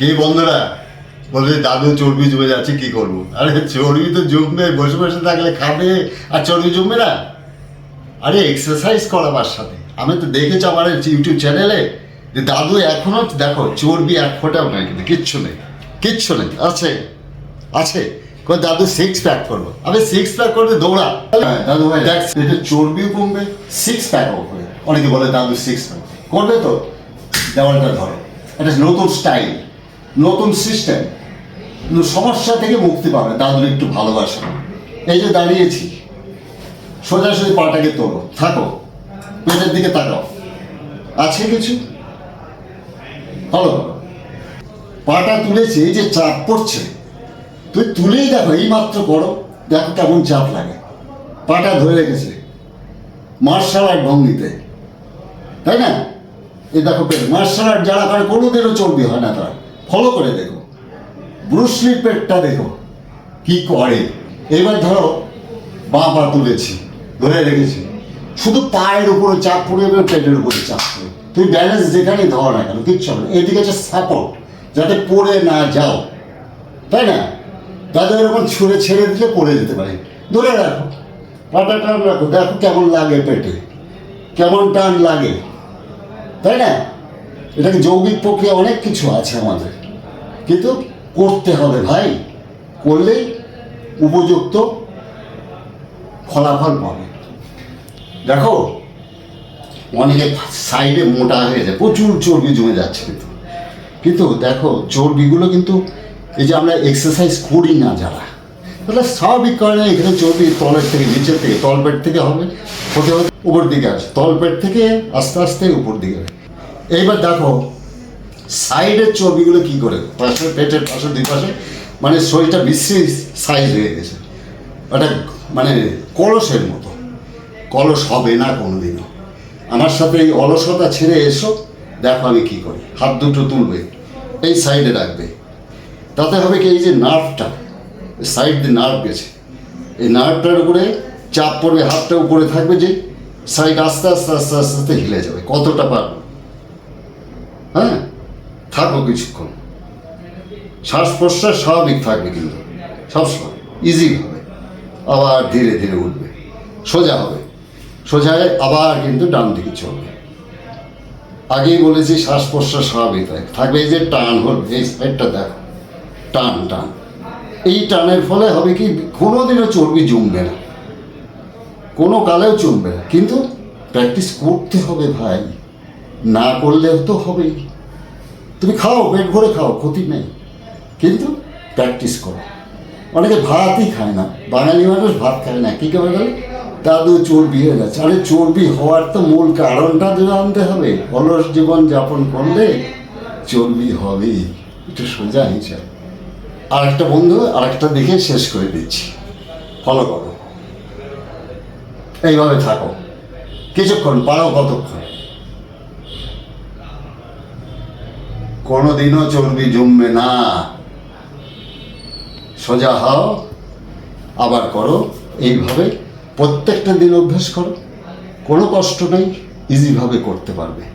কে বন্ধুরা? বলছে দাদু চর্বি জমে যাচ্ছে কি করব? আরে চর্বি তো জমবে বসে বসে থাকলে খাবে। আর চর্বি জমবে না? আরে এক্সারসাইজ করাবার সাথে। আমি তো দেখেছি আমার ইউটিউব চ্যানেলে যে দাদু এখনও দেখো চর্বি এক ফোঁটাও নাই কিন্তু কিচ্ছু নেই কিচ্ছু নেই আছে আছে। দাদু সিক্স প্যাক করব। আমি সিক্স প্যাক করতে দৌড়া। হ্যাঁ, দাদু ভাই দেখ চর্বিও কমবে সিক্স প্যাকও হবে অনেকে বলে দাদু সিক্স প্যাক করবে তো? দেওয়ালটা ধরো। এটা নতুন স্টাইল নতুন সিস্টেম সমস্যা থেকে মুক্তি পাবে, দাদুর একটু ভালোবাসা। এই যে দাঁড়িয়েছি, সোজাসুজি পাটাকে তোলো, থাকো, পেটের দিকে তাকাও। আছে কিছু? ভালো পাটা তুলেছে, এই যে চাপ পড়ছে, তুই তুলেই দেখো, এই মাত্র করো, দেখো কেমন চাপ লাগে। পাটা ধরে রেখেছে মার্শাল আর্ট ভঙ্গিতে। তাই না? এই দেখো মার্শাল আর্ট যারা করে, কোনোদিনও চর্বি হয় না তার। ফলো করে দেখো। ব্রুসলির পেটটা দেখো, কি করে। এবার ধরো, বাঁ পা তুলেছি, ধরে রেখেছি। শুধু পায়ের উপরে চাপ পড়ে পেটের উপরে চাপ পড়ে তুই ব্যালেন্স যেখানে ধর না কেন, কিচ্ছু হবে না। এদিকে হচ্ছে সাপোর্ট যাতে পড়ে না যাও। তাই না? তাদের এরকম ছুঁড়ে ছেড়ে দিলে পড়ে যেতে পারে। ধরে রাখো। পাটা টান রাখো। দেখো কেমন লাগে পেটে। কেমন টান লাগে। তাই না? এটাকে যৌগিক প্রক্রিয়া অনেক কিছু আছে আমাদের। কিন্তু করতে হবে ভাই। করলেই উপযুক্ত ফলাফল পাবে। দেখো, অনেকে সাইডে মোটা হয়ে যায় প্রচুর চর্বি জমে যাচ্ছে কিন্তু। কিন্তু দেখো, চর্বিগুলো কিন্তু এই যে আমরা এক্সারসাইজ করি না যারা, তাহলে স্বাভাবিক কারণে এখানে চর্বি তলের থেকে নিচের থেকে, তলপেট থেকে হবে, হতে হতে উপর দিকে আসে তলপেট থেকে আস্তে আস্তে উপর দিকে। এইবার দেখো সাইডের চর্বিগুলো কি করে? পাশে, পেটের পাশে, দুই পাশে? মানে শরীরটা বিশ্রী সাইজ হয়ে গেছে। ওটা মানে কলসের মতো। কলস হবে না কোনোদিনও। আমার সাথে এই অলসতা ছেড়ে এসো, দেখো আমি কী করি। হাত দুটো তুলবে, এই সাইডে রাখবে। তাতে হবে কি, এই যে নার্ভটা সাইড দিয়ে নার্ভ গেছে। এই নার্ভটার উপরে চাপ পড়বে, হাতটা উপরে থাকবে যে সাইড আস্তে আস্তে আস্তে আস্তে আস্তে হিলে যাবে। কতটা পারবে? হ্যাঁ? থাকো কিছুক্ষণ শ্বাস প্রশ্বাস স্বাভাবিক থাকবে কিন্তু, সবসময়। ইজি হবে। আবার ধীরে ধীরে উঠবে। সোজা হবে। সোজা হয়ে আবার কিন্তু ডান দিকে চলবে। আগেই বলেছি শ্বাস প্রশ্বাস স্বাভাবিক থাকে, থাকবে। এই যে টান হল, এই সাইডটা দেখো। টান টান। এই টানের ফলে হবে কি, কোনোদিনও চর্বি জমবে না। কোনো কালেও জমবে না। কিন্তু প্র্যাকটিস করতে হবে ভাই। না করলেও তো হবেই। তুমি খাও, পেট ভরে খাও, ক্ষতি নেই। কিন্তু প্র্যাকটিস করো। অনেকে ভাতই খায় না। বাঙালি মানুষ ভাত খায় না। কী করে গেল দাদু চর্বি হয়ে যাচ্ছে। আরে চর্বি হওয়ার তো মূল কারণটা জানতে হবে। অলস জীবন যাপন করলে চর্বি হবেই। একটু সোজা হিসাব। আর একটা বন্ধু আর একটা দেখে শেষ করে দিচ্ছি। ফলো করো। এইভাবে থাকো। কিছুক্ষণ, পারো কতক্ষণ? কোনোদিনও চর্বি জমবে না। সোজা হও, আবার করো। এইভাবে প্রত্যেকটা দিন অভ্যাস করো। কোনো কষ্ট নেই ইজিভাবে করতে পারবে।